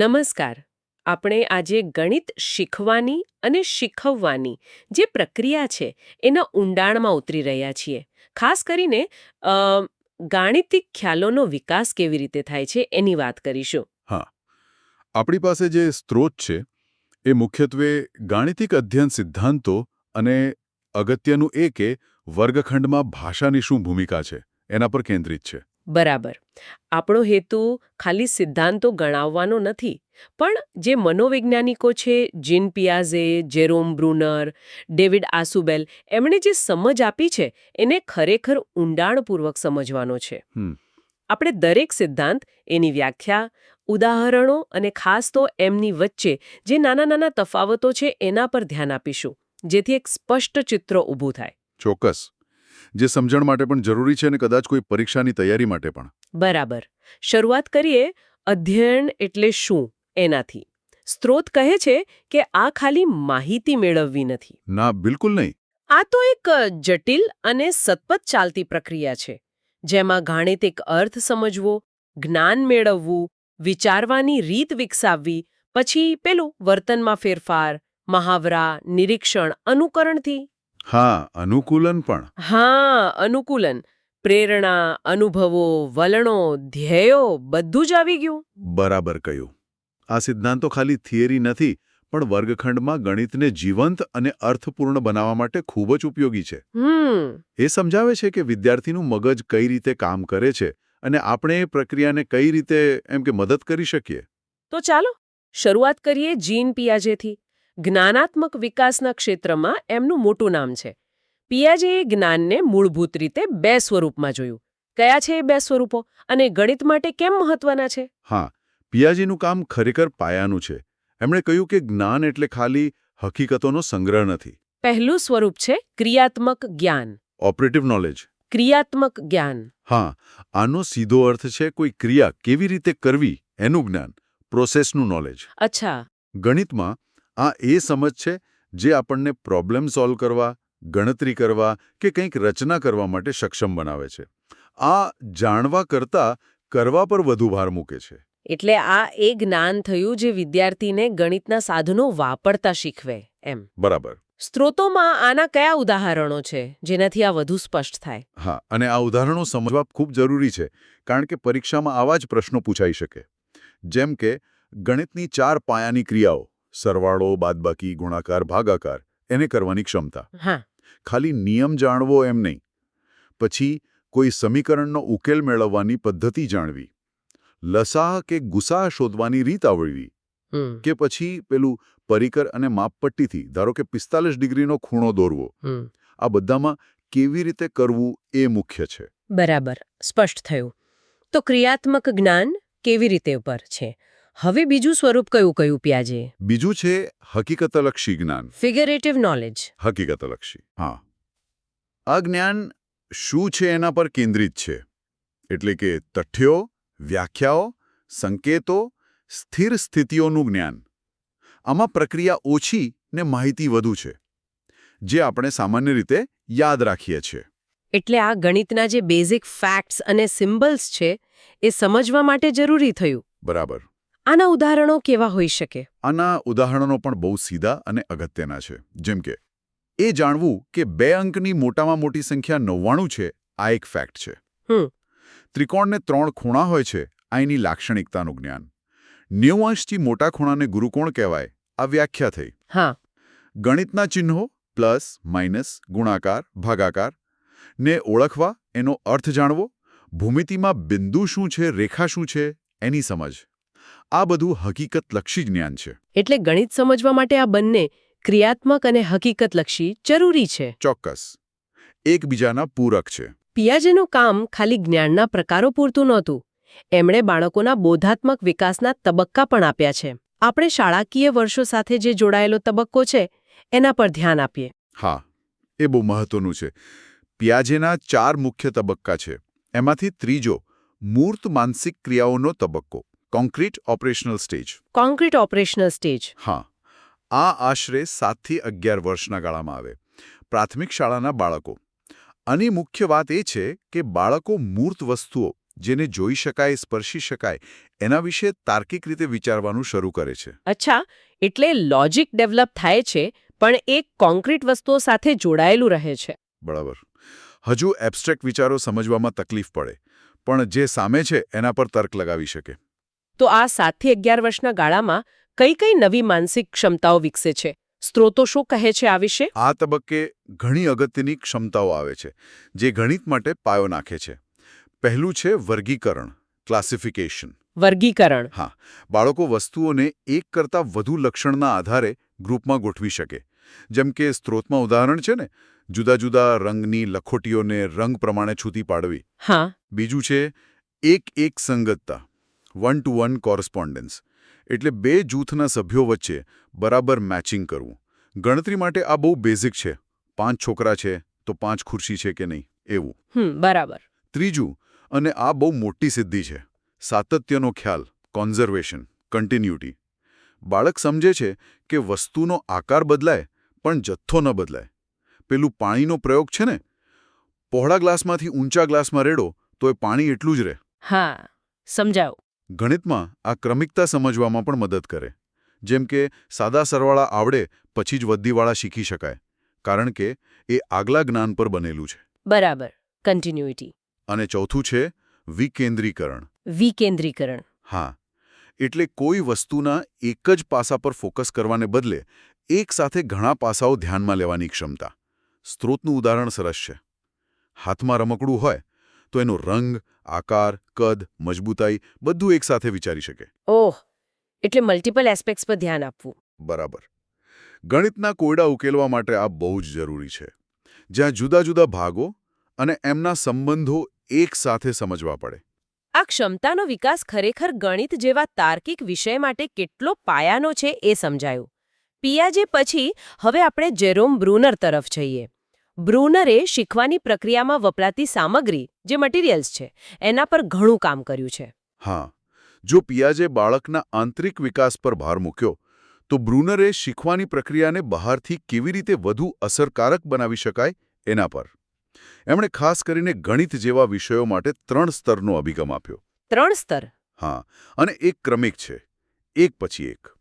નમસ્કાર. આપણે આજે ગણિત શીખવાની અને શીખવવાની જે પ્રક્રિયા છે, એના ઊંડાણમાં ઉતરી રહ્યા છીએ. ખાસ કરીને ગાણિતિક ખ્યાલોનો વિકાસ કેવી રીતે થાય છે, એની વાત કરીશું. હા. આપણી પાસે જે સ્ત્રોત છે, એ મુખ્યત્વે ગાણિતિક અધ્યયન સિદ્ધાંતો અને અગત્યનું એ કે વર્ગખંડમાં ભાષાની શું ભૂમિકા છે, એના પર કેન્દ્રિત છે. બરાબર. આપણો હેતુ ખાલી સિદ્ધાંતો ગણાવવાનો નથી પણ જે મનોવૈજ્ઞાનિકો છે જીન પિયાઝે જેરોમ બ્રુનર ડેવિડ આસુબેલ એમણે જે સમજ આપી છે એને ખરેખર ઊંડાણપૂર્વક સમજવાનો છે. આપણે દરેક સિદ્ધાંત એની વ્યાખ્યા ઉદાહરણો અને ખાસ તો એમની વચ્ચે જે નાના નાના તફાવતો છે એના પર ધ્યાન આપીશું જેથી એક સ્પષ્ટ ચિત્ર ઊભું થાય. ચોક્કસ. જે સમજણ માટે પણ જરૂરી છે અને કદાચ કોઈ પરીક્ષાની તૈયારી માટે પણ. બરાબર. શરૂઆત કરીએ અધ્યયન એટલે શું એનાથી. સ્ત્રોત કહે છે કે આ ખાલી માહિતી મેળવવી નથી. ના બિલકુલ નહીં. આ તો એક જટિલ અને સતત ચાલતી પ્રક્રિયા છે. જેમાં ગાણિતિક અર્થ સમજવો જ્ઞાન મેળવવું વિચારવાની રીત વિકસાવવી પછી પેલું વર્તનમાં ફેરફાર મહાવરા નિરીક્ષણ અનુકરણથી હા અનુકૂલન પણ. હા અનુકૂલન. પ્રેરણા અનુભવો વલણો ધ્યેયો બધું જ આવી ગયું. બરાબર કહ્યું. આ સિદ્ધાંતો ખાલી થિયરી નથી પણ વર્ગખંડમાં ગણિતને જીવંત અને અર્થપૂર્ણ બનાવવા માટે ખૂબ જ ઉપયોગી છે. હમ. એ સમજાવે છે કે વિદ્યાર્થીનું મગજ કઈ રીતે કામ કરે છે અને આપણે એ પ્રક્રિયાને કઈ રીતે એમ કે મદદ કરી શકીએ? તો ચાલો શરૂઆત કરીએ જીન પિયાજેથી. જ્ઞાનાત્મક વિકાસના ક્ષેત્રમાં એમનું મોટું નામ છે. પિયાજેએ જ્ઞાનને મૂળભૂત રીતે બે સ્વરૂપમાં જોયું. કયા છે એ બે સ્વરૂપો અને ગણિત માટે કેમ મહત્વના છે? હા પિયાજીનું કામ ખરેખર પાયાનું છે. એમણે કહ્યું કે જ્ઞાન એટલે ખાલી હકીકતોનો સંગ્રહ નથી. પહેલું સ્વરૂપ છે ક્રિયાત્મક જ્ઞાન. Operative knowledge. ક્રિયાત્મક જ્ઞાન. હા આનો સીધો અર્થ છે કોઈ ક્રિયા કેવી રીતે કરવી એનું જ્ઞાન પ્રોસેસનું નોલેજ. અચ્છા. ગણિતમાં આ એ સમજ છે જે આપણને પ્રોબ્લેમ સોલ્વ કરવા ગણતરી કરવા કે કંઈક રચના કરવા માટે સક્ષમ બનાવે છે. આ જાણવા કરતાં કરવા પર વધુ ભાર મૂકે છે. એટલે આ એ જ્ઞાન થયું જે વિદ્યાર્થીને ગણિતના સાધનો વાપરતા શીખવે એમ. બરાબર. સ્ત્રોતોમાં આના કયા ઉદાહરણો છે જેનાથી આ વધુ સ્પષ્ટ થાય? હા અને આ ઉદાહરણો સમજવા ખૂબ જરૂરી છે કારણ કે પરીક્ષામાં આવા જ પ્રશ્નો પૂછાઈ શકે. જેમ કે ગણિતની ચાર પાયાની ક્રિયાઓ. સરવાળો બાદબાકી ગુણાકાર ભાગાકાર એને કરવાની ક્ષમતા. ખાલી નિયમ જાણવો એમ નહીં. પછી કોઈ સમીકરણનો ઉકેલ મેળવવાની પદ્ધતિ જાણવી. લસા કે ગુસા શોધવાની રીત આવડવી. કે પછી પેલું પરિકર અને માપપટ્ટીથી ધારો કે પિસ્તાલીસ ડિગ્રીનો ખૂણો દોરવો. આ બધામાં કેવી રીતે કરવું એ મુખ્ય છે. બરાબર. સ્પષ્ટ થયું. તો ક્રિયાત્મક જ્ઞાન કેવી રીતે ઉપર છે? હવે બીજું સ્વરૂપ કયું કયું પ્યાજે? બીજું છે હકીકતલક્ષી જ્ઞાન. ફિગરેટિવ નોલેજ હકીકતલક્ષી હા. આ જ્ઞાન શું છે એના પર કેન્દ્રિત છે? એટલે કે તથ્યો વ્યાખ્યાઓ સંકેતો સ્થિર સ્થિતિઓનું જ્ઞાન. આમાં પ્રક્રિયા ઓછી ને માહિતી વધુ છે જે આપણે સામાન્ય રીતે યાદ રાખીએ છીએ. એટલે આ ગણિતના જે બેઝિક ફેક્ટ્સ અને સિમ્બલ્સ છે એ સમજવા માટે જરૂરી થયું? બરાબર. આના ઉદાહરણો કેવા હોઈ શકે? આના ઉદાહરણો પણ બહુ સીધા અને અગત્યના છે. જેમ કે એ જાણવું કે બે અંકની મોટામાં મોટી સંખ્યા નવ્વાણું છે આ એક ફેક્ટ છે. ત્રિકોણને ત્રણ ખૂણા હોય છે આ એની લાક્ષણિકતાનું જ્ઞાન. નેવું અંશથી મોટા ખૂણાને ગુરુકોણ કહેવાય આ વ્યાખ્યા થઈ. હા. ગણિતના ચિહ્નો પ્લસ માઇનસ ગુણાકાર ભાગાકાર. ને ઓળખવા એનો અર્થ જાણવો ભૂમિતિમાં બિંદુ શું છે રેખા શું છે એની સમજ. આ બધું હકીકતલક્ષી જ્ઞાન છે. એટલે ગણિત સમજવા માટે આ બંને ક્રિયાત્મક અને હકીકતલક્ષી જરૂરી છે. ચોક્કસ. એકબીજાના પૂરક છે. પિયાજેનું કામ ખાલી જ્ઞાનના પ્રકારો પૂરતું નહોતું. એમણે બાળકોના બોધાત્મક વિકાસના તબક્કા પણ આપ્યા છે. આપણે શાળાકીય વર્ષો સાથે જે જોડાયેલો તબક્કો છે એના પર ધ્યાન આપીએ. હા એ બહુ મહત્વનું છે. પિયાજેના ચાર મુખ્ય તબક્કા છે. એમાંથી ત્રીજો મૂર્ત માનસિક ક્રિયાઓનો તબક્કો. Concrete operational stage. Concrete operational stage. હા. આ આશરે સાતથી અગિયાર વર્ષના ગાળામાં આવે. પ્રાથમિક શાળાના બાળકો. આની મુખ્ય વાત એ છે કે બાળકો મૂર્ત વસ્તુઓ જેને જોઈ શકાય સ્પર્શી શકાય એના વિશે તાર્કિક રીતે વિચારવાનું શરૂ કરે છે. અચ્છા એટલે લોજિક ડેવલપ થાય છે પણ એ કોન્ક્રીટ વસ્તુઓ સાથે જોડાયેલું રહે છે. બરાબર. હજુ એબ્સ્ટ્રેક્ટ વિચારો સમજવામાં તકલીફ પડે. પણ જે સામે છે એના પર તર્ક લગાવી શકે. તો આ સાતથી અગિયાર વર્ષના ગાળામાં કઈ કઈ નવી માનસિક ક્ષમતાઓ વિકસે છે? સ્ત્રોતો શું કહે છે આ વિશે? આ તબક્કે ઘણી અગત્યની ક્ષમતાઓ આવે છે જે ગણિત માટે પાયો નાખે છે. પહેલું છે વર્ગીકરણ ક્લાસિફિકેશન વર્ગીકરણ. હા બાળકો વસ્તુઓને એક કરતાં વધુ લક્ષણના આધારે ગ્રુપમાં ગોઠવી શકે. જેમ કે સ્ત્રોતમાં ઉદાહરણ છે ને જુદા જુદા રંગની લખોટીઓને રંગ પ્રમાણે છૂટી પાડવી. હા. બીજું છે એક એક સંગતતા. વન ટુ વન કોરસ્પોન્ડન્સ એટલે બે જૂથના સભ્યો વચ્ચે બરાબર મેચિંગ કરવું. ગણતરી માટે આ બહુ બેઝિક છે. પાંચ છોકરા છે તો પાંચ ખુરશી છે કે નહીં? એવું. બરાબર. ત્રીજું અને આ બહુ મોટી સિદ્ધિ છે. સાતત્યનો ખ્યાલ કોન્ઝર્વેશન કન્ટિન્યુટી બાળક સમજે છે કે વસ્તુનો આકાર બદલાય પણ જથ્થો ન બદલાય. પેલું પાણીનો પ્રયોગ છે ને? પહોળા ગ્લાસમાંથી ઊંચા ગ્લાસમાં રેડો તો એ પાણી એટલું જ રહે. હા સમજાવ. ગણિતમાં આ ક્રમિકતા સમજવામાં પણ મદદ કરે. જેમ કે સાદા સરવાળા આવડે પછી જ વધીવાળા શીખી શકાય કારણ કે એ આગલા જ્ઞાન પર બનેલું છે. બરાબર. કન્ટિન્યુટી અને ચોથું છે વિકેન્દ્રીકરણ. વિકેન્દ્રીકરણ. હા. એટલે કોઈ વસ્તુના એક જ પાસા પર ફોકસ કરવાને બદલે એક સાથે ઘણા પાસાઓ ધ્યાનમાં લેવાની ક્ષમતા. સ્ત્રોતનું ઉદાહરણ સરસ છે. હાથમાં રમકડું હોય તો એનો રંગ આકાર કદ મજબૂતાઈ બધું એકસાથે વિચારી શકે. ઓહ એટલે મલ્ટિપલ એસ્પેક્ટ્સ પર ધ્યાન આપવું. બરાબર. ગણિતના કોયડા ઉકેલવા માટે આ બહુ જ જરૂરી છે. જ્યાં જુદા જુદા ભાગો અને એમના સંબંધો એક સાથે સમજવા પડે. આ ક્ષમતાનો વિકાસ ખરેખર ગણિત જેવા તાર્કિક વિષય માટે કેટલો પાયાનો છે એ સમજાયું. પિયાજે પછી હવે આપણે જેરોમ બ્રુનર તરફ જઈએ. બ્રુનરે શીખવાની પ્રક્રિયામાં વપરાતી સામગ્રી જે મટીરિયલ્સ છે એના પર ઘણું કામ કર્યું છે. હા જો પિયાજે બાળકના આંતરિક વિકાસ પર ભાર મૂક્યો તો બ્રુનરે શીખવાની પ્રક્રિયાને બહારથી કેવી રીતે વધુ અસરકારક બનાવી શકાય એના પર. એમણે ખાસ કરીને ગણિત જેવા વિષયો માટે ત્રણ સ્તરનો અભિગમ આપ્યો. ત્રણ સ્તર? હા અને એક ક્રમિક છે એક પછી એક.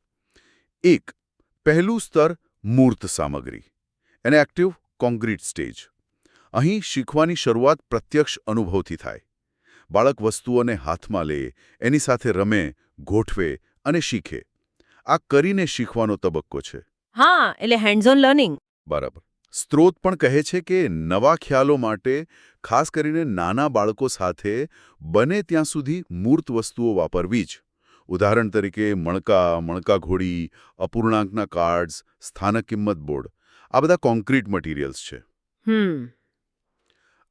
એક પહેલું સ્તર મૂર્ત સામગ્રી. એને એક્ટિવ કોન્ક્રીટ સ્ટેજ. અહીં શીખવાની શરૂઆત પ્રત્યક્ષ અનુભવથી થાય. બાળક વસ્તુઓને હાથમાં લે એની સાથે રમે ગોઠવે અને શીખે. આ કરીને શીખવાનો તબક્કો છે. હા એટલે હેન્ડ્સ ઓન લર્નિંગ બરાબર. સ્ત્રોત પણ કહે છે કે નવા ખ્યાલો માટે ખાસ કરીને નાના બાળકો સાથે બને ત્યાં સુધી મૂર્ત વસ્તુઓ વાપરવી જ. ઉદાહરણ તરીકે મણકા મણકા ઘોડી અપૂર્ણાંકના કાર્ડ્સ સ્થાનક કિંમત બોર્ડ. આ બધા કોન્ક્રીટ મટીરિયલ્સ છે.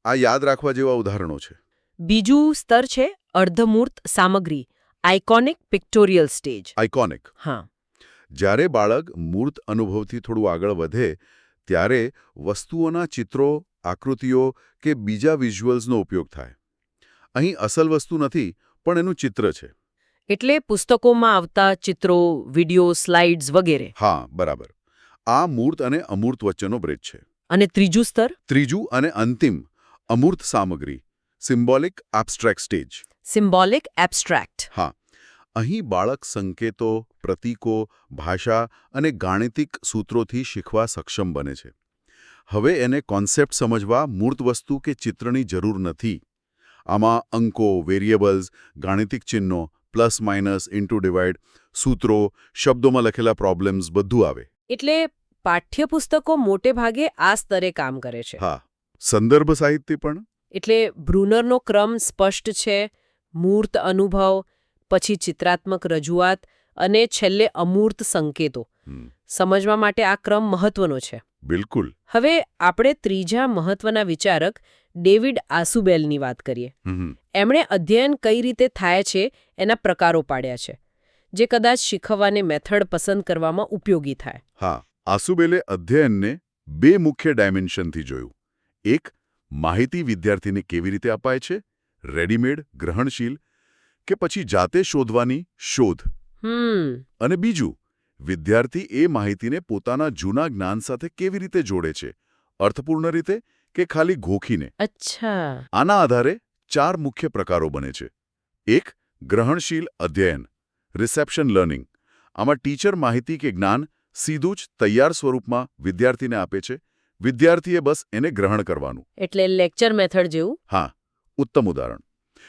આ યાદ રાખવા જેવા ઉદાહરણો છે. બીજું સ્તર છે અર્ધમૂર્ત સામગ્રી આઇકોનિક પિક્ટોરિયલ સ્ટેજ આઇકોનિક હા. જ્યારે બાળક મૂર્ત અનુભવથી થોડું આગળ વધે ત્યારે વસ્તુઓના ચિત્રો આકૃતિઓ કે બીજા વિઝ્યુઅલ્સનો ઉપયોગ થાય. અહીં અસલ વસ્તુ નથી પણ એનું ચિત્ર છે. એટલે પુસ્તકોમાં આવતા ચિત્રો વિડિયો સ્લાઇડ્સ વગેરે. હા બરાબર. આ મૂર્ત અને અમૂર્ત વચ્ચેનો બ્રિજ છે. અને ત્રીજું સ્તર? ત્રીજું અને અંતિમ અમૂર્ત સામગ્રી symbolic abstract stage. Symbolic abstract હા. અહીં બાળક સંકેતો પ્રતીકો ભાષા અને ગાણિતિક સૂત્રોથી શીખવા સક્ષમ બને છે. હવે એને કોન્સેપ્ટ સમજવા મૂર્ત વસ્તુ કે ચિત્રની જરૂર નથી. આમાં અંકો વેરિયેબલ્સ ગાણિતિક ચિહ્નો પ્લસ માઇનસ ઇન્ટુ ડિવાઇડ સૂત્રો શબ્દોમાં લખેલા પ્રોબ્લેમ્સ બધું આવે. એટલે પાઠ્યપુસ્તકો મોટે ભાગે આ સ્તરે કામ કરે છે. હા સંદર્ભ સાહિત્ય પણ? એટલે બ્રુનરનો ક્રમ સ્પષ્ટ છે મૂર્ત અનુભવ પછી ચિત્રાત્મક રજૂઆત અને છેલ્લે અમૂર્ત સંકેતો. સમજવા માટે આ ક્રમ મહત્વનો છે. બિલકુલ. હવે આપણે ત્રીજા મહત્વના વિચારક ડેવિડ આસુબેલની વાત કરીએ. એમણે અધ્યયન કઈ રીતે થાય છે એના પ્રકારો પાડ્યા છે જે કદાચ શીખવવાની મેથડ પસંદ કરવામાં ઉપયોગી થાય. હા. આસુબેલે અધ્યયનને બે મુખ્ય ડાયમેન્શનથી જોયું. એક માહિતી વિદ્યાર્થીને કેવી રીતે અપાય છે? રેડીમેડ ગ્રહણશીલ કે પછી જાતે શોધવાની શોધ? અને બીજું વિદ્યાર્થી એ માહિતીને પોતાના જૂના જ્ઞાન સાથે કેવી રીતે જોડે છે? અર્થપૂર્ણ રીતે કે ખાલી ઘોખીને અચ્છા. આના આધારે ચાર મુખ્ય પ્રકારો બને છે. એક ગ્રહણશીલ અધ્યયન રિસેપ્શન લર્નિંગ આમાં ટીચર માહિતી કે જ્ઞાન સીધું જ તૈયાર સ્વરૂપમાં વિદ્યાર્થીને આપે છે. વિદ્યાર્થીએ બસ એને ગ્રહણ કરવાનું. એટલે લેક્ચર મેથડ જેવું? હા ઉત્તમ ઉદાહરણ.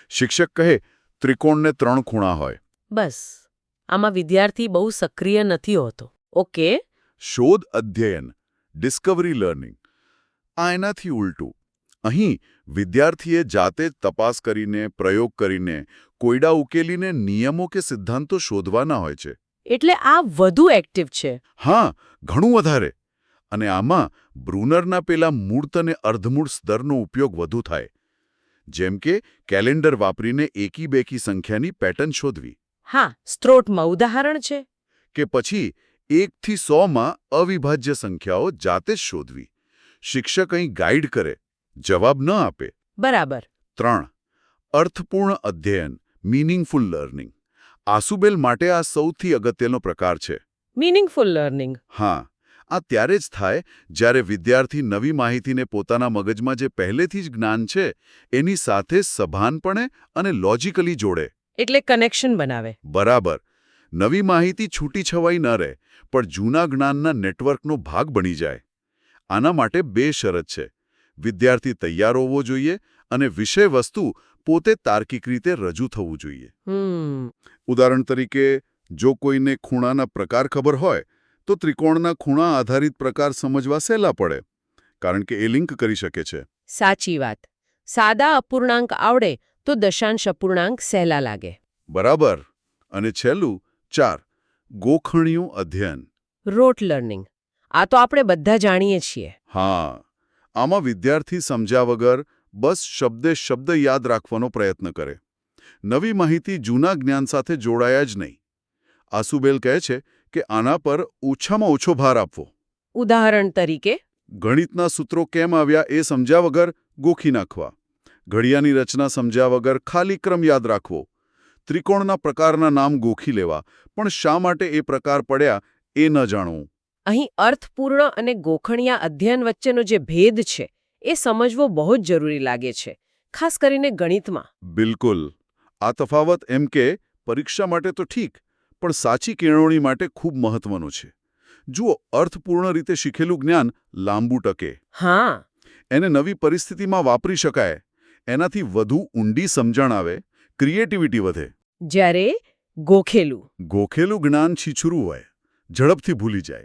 શિક્ષક કહે ત્રિકોણને ત્રણ ખૂણા હોય. બસ. આમાં વિદ્યાર્થી બહુ સક્રિય નથી હોતો. ઓકે? શોધ અધ્યયન. Discovery learning. આ એનાથી ઉલટું. અહીં વિદ્યાર્થીએ જાતે જ તપાસ કરીને પ્રયોગ કરીને કોયડા ઉકેલીને નિયમો કે સિદ્ધાંતો શોધવાના હોય છે. એટલે આ વધુ એક્ટિવ છે. હા ઘણું વધારે. અને આમાં બ્રુનરના પેલા મૂર્ત અને અર્ધમૂળ સ્તરનો ઉપયોગ વધુ થાય. જેમ કે કેલેન્ડર વાપરીને એકી બેકી સંખ્યાની પેટર્ન શોધવી. હા સ્ત્રોતમાં ઉદાહરણ છે. કે પછી એકથી સોમાં અવિભાજ્ય સંખ્યાઓ જાતે જ શોધવી. શિક્ષક અહીં ગાઈડ કરે જવાબ ન આપે. બરાબર. ત્રણ અર્થપૂર્ણ અધ્યયન મીનિંગફુલ લર્નિંગ આસુબેલ માટે આ સૌથી અગત્યનો પ્રકાર છે. મીનિંગફુલ લર્નિંગ હા આ ત્યારે જ થાય જ્યારે વિદ્યાર્થી નવી માહિતીને પોતાના મગજમાં જે પહેલેથી જ જ્ઞાન છે એની સાથે સભાનપણે અને લોજિકલી જોડે. એટલે કનેક્શન બનાવે. બરાબર. નવી માહિતી છૂટી છવાઈ ન રહે પણ જૂના જ્ઞાનના નેટવર્કનો ભાગ બની જાય. આના માટે બે શરત છે. વિદ્યાર્થી તૈયાર હોવો જોઈએ અને વિષય વસ્તુ પોતે તાર્કિક રીતે રજૂ થવું જોઈએ. હમ. ઉદાહરણ તરીકે જો કોઈને ખૂણાના પ્રકાર ખબર હોય તો ત્રિકોણના ખૂણા આધારિત પ્રકાર સમજવા સહેલા પડે કારણ કે એ લિંક કરી શકે છે. સાચી વાત. સાદા અપૂર્ણાંક આવડે તો દશાંશ અપૂર્ણાંક સહેલા લાગે. બરાબર. અને છેલ્લું ચાર ગોખણિયું અધ્યયન. Rote learning. આ તો આપણે બધા જાણીએ છીએ. હા. આમાં વિદ્યાર્થી સમજ્યા વગર બસ શબ્દે શબ્દ યાદ રાખવાનો પ્રયત્ન કરે. નવી માહિતી જૂના જ્ઞાન સાથે જોડાયા જ નહીં. આસુબેલ કહે છે કે આના પર ઓછામાં ઓછો ભાર આપવો. ઉદાહરણ તરીકે? ગણિતના સૂત્રો કેમ આવ્યા એ સમજ્યા વગર ગોખી નાખવા. ઘડિયાની રચના સમજ્યા વગર ખાલી ક્રમ યાદ રાખવો. ત્રિકોણના પ્રકારના નામ ગોખી લેવા. પણ શા માટે એ પ્રકાર પડ્યા એ ન જાણવું. અહીં અર્થપૂર્ણ અને ગોખણિયા અધ્યયન વચ્ચેનો જે ભેદ છે એ સમજવો બહુ જ જરૂરી લાગે છે ખાસ કરીને ગણિતમાં. બિલકુલ. આ તફાવત એમ કે પરીક્ષા માટે તો ઠીક પણ સાચી કેળવણી માટે ખૂબ મહત્વનું છે. જુઓ અર્થપૂર્ણ રીતે શીખેલું જ્ઞાન લાંબુ ટકે. હા. એને નવી પરિસ્થિતિમાં વાપરી શકાય. એનાથી વધુ ઊંડી સમજણ આવે ક્રિએટિવિટી વધે. જ્યારે ગોખેલું. ગોખેલું જ્ઞાન છીછરું હોય ઝડપથી ભૂલી જાય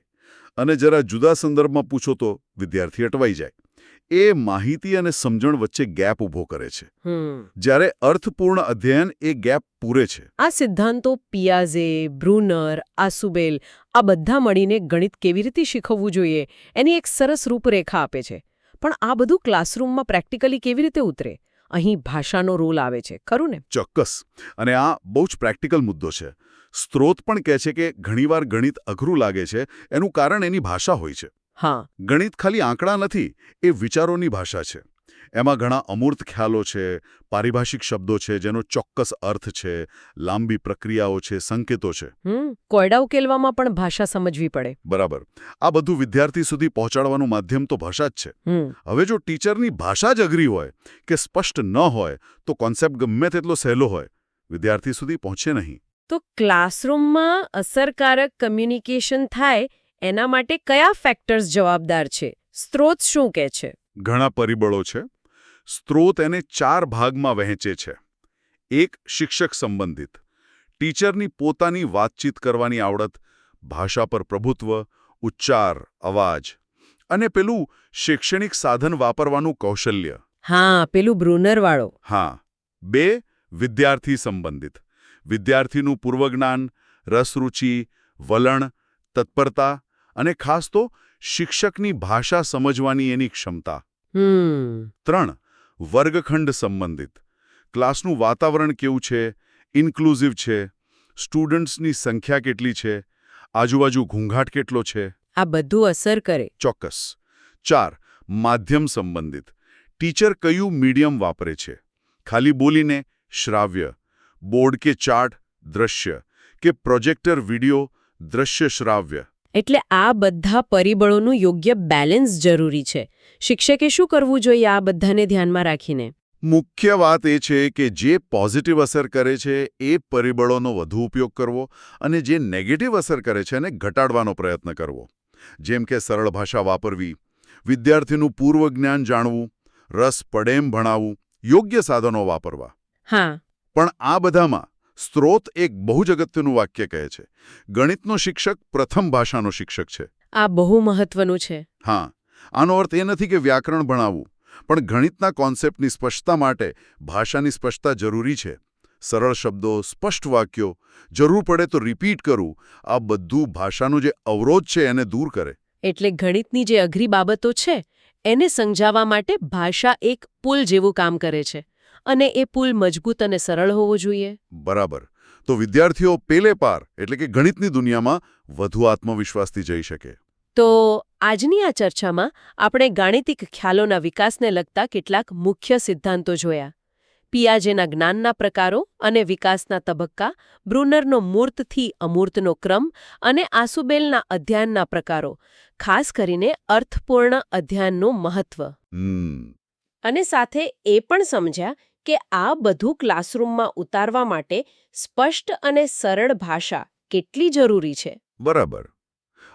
અને જરા જુદા સંદર્ભમાં પૂછો તો વિદ્યાર્થી અટવાઈ જાય. એ માહિતી અને સમજણ વચ્ચે ગેપ ઊભો કરે છે. જ્યારે અર્થપૂર્ણ અધ્યયન એ ગેપ પૂરે છે. આ સિદ્ધાંતો પિયાઝે બ્રુનર આસુબેલ આ બધા મળીને ગણિત કેવી રીતે શીખવવું જોઈએ એની એક સરસ રૂપરેખા આપે છે. પણ આ બધું ક્લાસરૂમમાં પ્રેક્ટિકલી કેવી રીતે ઉતરે? અહીં ભાષાનો રોલ આવે છે ખરું ને? ચોક્કસ. અને આ બહુ જ પ્રેક્ટિકલ મુદ્દો છે. સ્ત્રોત પણ કહે છે કે ઘણીવાર ગણિત અઘરું લાગે છે એનું કારણ એની ભાષા હોય છે. હા. ગણિત ખાલી આંકડા નથી એ વિચારોની ભાષા છે. એમાં ઘણા અમૂર્ત ખ્યાલો છે પારિભાષિક શબ્દો છે જેનો ચોક્કસ અર્થ છે લાંબી પ્રક્રિયાઓ છે સંકેતો છે. કોયડા ઉકેલવામાં પણ ભાષા સમજવી પડે. બરાબર. આ બધું વિદ્યાર્થી સુધી પહોંચાડવાનું માધ્યમ તો ભાષા જ છે. હવે જો ટીચરની ભાષા જ અઘરી હોય કે સ્પષ્ટ ન હોય તો કોન્સેપ્ટ ગમે તેટલો સહેલો હોય. વિદ્યાર્થી સુધી પહોંચે નહીં. તો ક્લાસરૂમમાં અસરકારક કમ્યુનિકેશન થાય એના માટે કયા ફેક્ટર્સ જવાબદાર છે? સ્ત્રોત શું કહે છે? ઘણા પરિબળો છે. સ્ત્રોત એને ચાર ભાગમાં વહેંચે છે. એક શિક્ષક સંબંધિત. ટીચરની પોતાની વાતચીત કરવાની આવડત ભાષા પર પ્રભુત્વ ઉચ્ચાર અવાજ અને પેલું શૈક્ષણિક સાધન વાપરવાનું કૌશલ્ય. હા પેલું બ્રુનરવાળો હા. બે વિદ્યાર્થી સંબંધિત. વિદ્યાર્થીનું પૂર્વજ્ઞાન રસરૂચિ વલણ તત્પરતા અને ખાસ તો શિક્ષકની ભાષા સમજવાની એની ક્ષમતા. ત્રણ વર્ગખંડ સંબંધિત. ક્લાસનું વાતાવરણ કેવું છે? ઇન્ક્લુઝિવ છે? સ્ટુડન્ટ્સની સંખ્યા કેટલી છે? આજુબાજુ ઘૂંઘાટ કેટલો છે? આ બધું અસર કરે. ચોક્કસ. ચાર માધ્યમ સંબંધિત. ટીચર કયું મીડિયમ વાપરે છે? ખાલી બોલીને? શ્રાવ્ય. બોર્ડ કે ચાર્ટ? દ્રશ્ય. કે પ્રોજેક્ટર વિડિયો? દ્રશ્ય શ્રાવ્ય. એટલે આ બધા પરિબળોનું યોગ્ય બેલેન્સ જરૂરી છે. શિક્ષકે શું કરવું જોઈએ આ બધાને ધ્યાનમાં રાખીને? મુખ્ય વાત એ છે કે જે પોઝિટિવ અસર કરે છે એ પરિબળોનો વધુ ઉપયોગ કરવો અને જે નેગેટિવ અસર કરે છે એને ઘટાડવાનો પ્રયત્ન કરવો. જેમ કે સરળ ભાષા વાપરવી વિદ્યાર્થીનું પૂર્વ જ્ઞાન જાણવું રસ પડેમ ભણાવવું યોગ્ય સાધનો વાપરવા. હા. પણ આ બધામાં સ્ત્રોત એક બહુ જ અગત્યનું વાક્ય કહે છે. ગણિતનો શિક્ષક પ્રથમ ભાષાનો શિક્ષક છે. આ બહુ મહત્વનું છે. હા આનો અર્થ એ નથી કે વ્યાકરણ ભણાવવું પણ ગણિતના કોન્સેપ્ટની સ્પષ્ટતા માટે ભાષાની સ્પષ્ટતા જરૂરી છે. સરળ શબ્દો સ્પષ્ટ વાક્યો જરૂર પડે તો રિપીટ કરવું આ બધું ભાષાનો જે અવરોધ છે એને દૂર કરે. એટલે ગણિતની જે અઘરી બાબતો છે એને સમજાવવા માટે ભાષા એક પુલ જેવું કામ કરે છે. અને એ પુલ મજબૂત અને સરળ હોવો જોઈએ. બરાબર. તો વિદ્યાર્થીઓ પેલે પાર એટલે કે ગણિતની દુનિયામાં વધુ આત્મવિશ્વાસથી જઈ શકે. તો આજની આ ચર્ચામાં આપણે ગાણિતિક ખ્યાલોના વિકાસને લગતા કેટલાક મુખ્ય સિદ્ધાંતો જોયા. પિયાજેના જ્ઞાનના પ્રકારો અને વિકાસના તબક્કા બ્રુનરનો મૂર્તથી અમૂર્તનો ક્રમ અને આસુબેલના અધ્યયનના પ્રકારો ખાસ કરીને અર્થપૂર્ણ અધ્યયનનું મહત્વ. અને સાથે એ પણ સમજ્યા કે આ બધું ક્લાસરૂમમાં ઉતારવા માટે સ્પષ્ટ અને સરળ ભાષા કેટલી જરૂરી છે? બરાબર.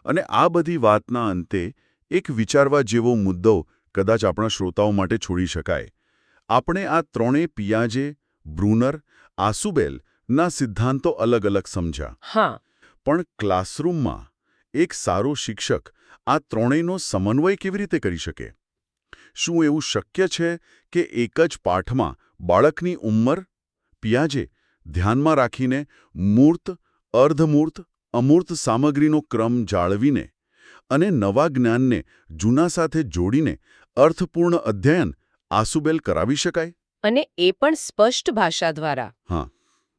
અને આ બધી વાતના અંતે એક વિચારવા જેવો મુદ્દો કદાચ આપણા શ્રોતાઓ માટે છોડી શકાય. આપણે આ ત્રણેય પિયાજે બ્રુનર આસુબેલના સિદ્ધાંતો અલગ અલગ સમજ્યા. હા. પણ ક્લાસરૂમમાં એક સારો શિક્ષક આ ત્રણેયનો સમન્વય કેવી રીતે કરી શકે? શું એવું શક્ય છે કે એક જ પાઠમાં બાળકની ઉંમર? પિયાજે ધ્યાનમાં રાખીને મૂર્ત અર્ધમૂર્ત અમૂર્ત સામગ્રીનો ક્રમ જાળવીને અને નવા જ્ઞાનને જૂના સાથે જોડીને અર્થપૂર્ણ અધ્યયન આસુબેલ કરાવી શકાય? અને એ પણ સ્પષ્ટ ભાષા દ્વારા. હા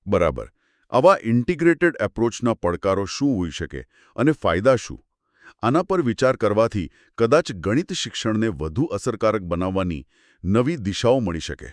બરાબર. આવા ઇન્ટિગ્રેટેડ એપ્રોચના પડકારો શું હોઈ શકે અને ફાયદા શું? આના પર વિચાર કરવાથી કદાચ ગણિત શિક્ષણને વધુ અસરકારક બનાવવાની નવી દિશાઓ મળી શકે.